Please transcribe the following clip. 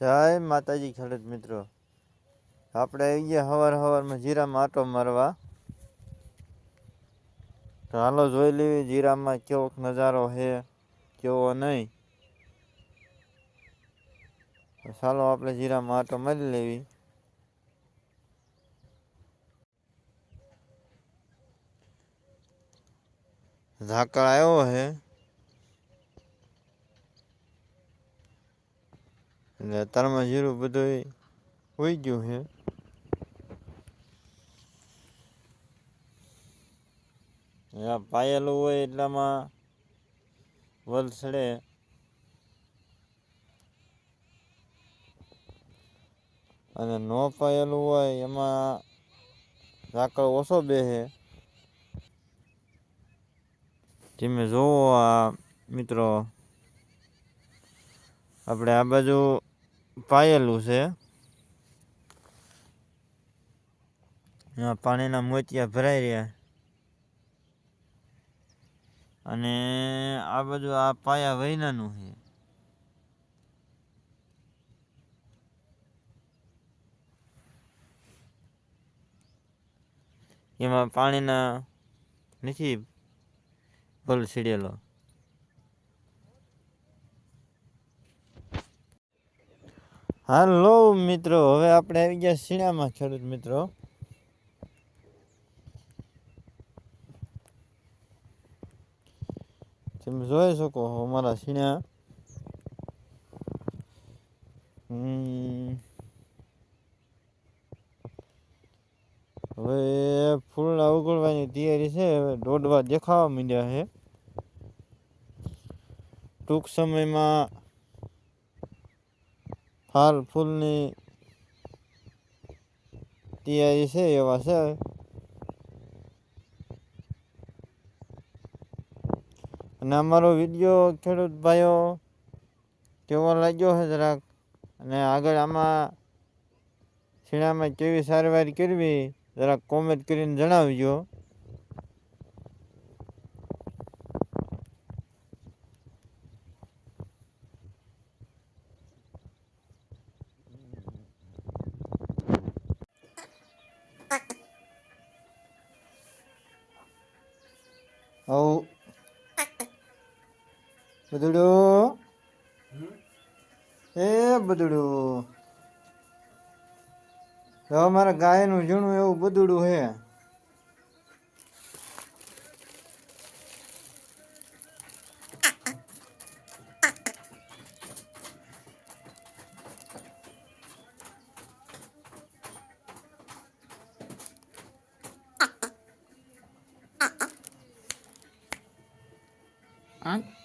જય માતાજી ખેડૂત મિત્રો. આપણે આવી ગયા હવાર સવારમાં જીરામાં આટો મારવા. તો હાલો જોઈ લેવી જીરામાં કેવો નજારો છે, કેવો નહીં. ચાલો આપણે જીરામાં આટો મારી લેવી. ઝાકળ આવ્યો છે. એટલે અત્યારમાં જીરું બધું હોઈ ગયું છે પાયેલું હોય એટલામાં વલ સડે. અને ન પાયેલું હોય એમાં ઝાકળ ઓછો બેસે તમે જોવો આ મિત્રો, આપણે આ બાજુ પાયેલું છે. પાણીના મોતિયા ભરાઈ રહ્યા. અને આ બધું આ પાયા વૈનાનું છે. એમાં પાણીના નથી ભલ સીડેલો. હાલો મિત્રો, હવે આપણે આવી ગયા શિણામાં ખેડૂત મિત્રો. તમે જોઈ શકો છો અમારા શિણા. હવે ફૂલડા ઉગડવાની તૈયારી છે, હવે દોડવા દેખાવા માંડ્યા છે. ટૂંક સમયમાં હાલ ફૂલની તૈયારી છે, એવા છે. અને અમારો વીડિયો ખેડૂત ભાઈઓ કેવો લાગ્યો છે જરાક? અને આગળ આમાં શીણામાં કેવી સારવાર કરવી, જરાક કોમેન્ટ કરીને જણાવજો. હવ બદડું એ બદડું હવે મારા ગાયનું ઝીણું એવું બદડું હે. હા